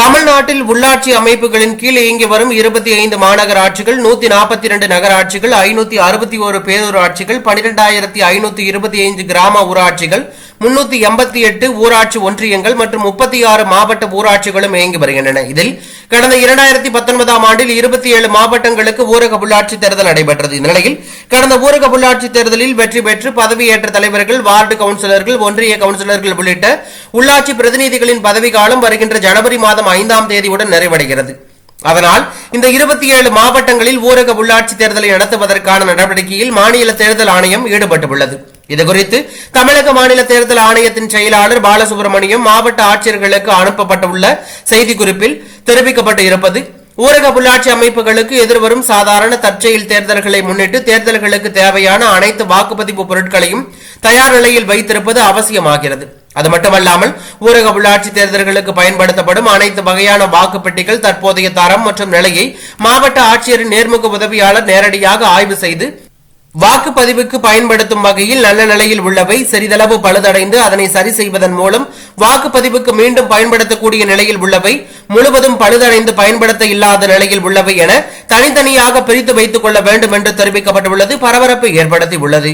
தமிழ்நாட்டில் உள்ளாட்சி அமைப்புகளின் கீழ் இயங்கி வரும் இருபத்தி ஐந்து மாநகராட்சிகள் நூத்தி நாற்பத்தி இரண்டு நகராட்சிகள் ஐநூத்தி அறுபத்தி ஒரு பேரூராட்சிகள் பனிரெண்டாயிரத்தி ஐநூத்தி இருபத்தி ஐந்து கிராம ஊராட்சிகள் முன்னூத்தி எண்பத்தி எட்டு ஊராட்சி ஒன்றியங்கள் மற்றும் முப்பத்தி ஆறு மாவட்ட ஊராட்சிகளும் இயங்கி வருகின்றன. இதில் கடந்த இரண்டாயிரத்தி பத்தொன்பதாம் ஆண்டில் இருபத்தி ஏழு மாவட்டங்களுக்கு ஊரக உள்ளாட்சி தேர்தல் நடைபெற்றது. இந்நிலையில் கடந்த ஊரக உள்ளாட்சி தேர்தலில் வெற்றி பெற்று பதவியேற்ற தலைவர்கள் வார்டு கவுன்சிலர்கள் ஒன்றிய கவுன்சிலர்கள் உள்ளிட்ட உள்ளாட்சி பிரதிநிதிகளின் பதவிக்காலம் வருகின்ற ஜனவரி மாதம் ஐந்தாம் தேதியுடன் நிறைவடைகிறது. அதனால் இந்த இருபத்தி ஏழு மாவட்டங்களில் ஊரக உள்ளாட்சி தேர்தலை நடத்துவதற்கான நடவடிக்கையில் மாநில தேர்தல் ஆணையம் ஈடுபட்டுள்ளது. இதுகுறித்து தமிழக மாநில தேர்தல் ஆணையத்தின் செயலாளர் பாலசுப்ரமணியம் மாவட்ட ஆட்சியர்களுக்கு அனுப்பப்பட்டுள்ள செய்திக்குறிப்பில் தெரிவிக்கப்பட்டு இருப்பது ஊரக உள்ளாட்சி அமைப்புகளுக்கு எதிர்வரும் சாதாரண தற்செயல் தேர்தல்களை முன்னிட்டு தேர்தல்களுக்கு தேவையான அனைத்து வாக்குப்பதிவு பொருட்களையும் தயார் நிலையில் வைத்திருப்பது அவசியமாகிறது. அது மட்டுமல்லாமல் ஊரக உள்ளாட்சி தேர்தல்களுக்கு பயன்படுத்தப்படும் அனைத்து வகையான வாக்குப்பெட்டிகள் தற்போதைய தரம் மற்றும் நிலையை மாவட்ட ஆட்சியரின் நேர்முக உதவியாளர் நேரடியாக ஆய்வு செய்து வாக்குப்பதிவுக்கு பயன்படுத்தும் வகையில் நல்ல நிலையில் உள்ளவை சிறிதளவு பழுதடைந்து அதனை சரி செய்வதன் மூலம் வாக்குப்பதிவுக்கு மீண்டும் பயன்படுத்தக்கூடிய நிலையில் உள்ளவை முழுவதும் பழுதடைந்து பயன்படுத்த இல்லாத நிலையில் உள்ளவை என தனித்தனியாக பிரித்து வைத்துக் கொள்ள வேண்டும் என்று தெரிவிக்கப்பட்டுள்ளது. பரபரப்பு ஏற்படுத்தி உள்ளது